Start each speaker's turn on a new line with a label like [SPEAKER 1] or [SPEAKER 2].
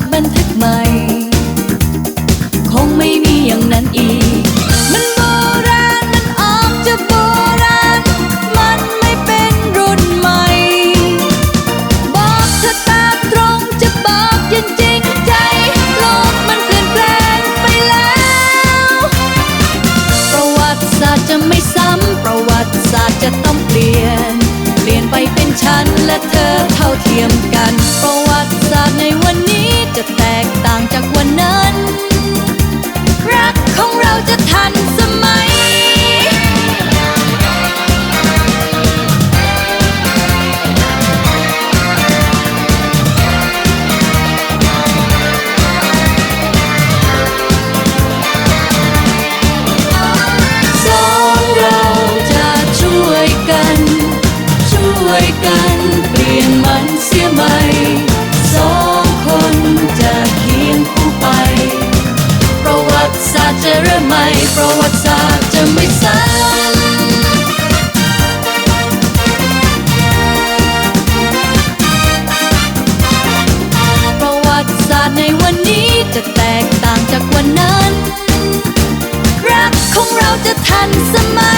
[SPEAKER 1] ดบันทึกใหม่ คงไม่มีอย่างนั้นอีก มันโบราณ มันออกจะโบราณ มันไม่เป็นรุ่นใหม่ บอกเธอตาตรงจะบอกยัางจริงใจ โลกมันเปลี่ยนแปลงไปแล้ว ประวัติศาสตร์จะไม่ซ้ำ ประวัติศาสตร์จะต้องเปลี่ยน เปลี่ยนไปเป็นฉันและเธอเท่าเทียมกันางจากวันนั้น รักของเราจะทันเสมอืองม่ประวัติศาสตร์จะไม่ซ้ำประวัติศาสตร์ในวันนี้จะแตกต่างจากวันนั้น รักของเราจะทันสมัย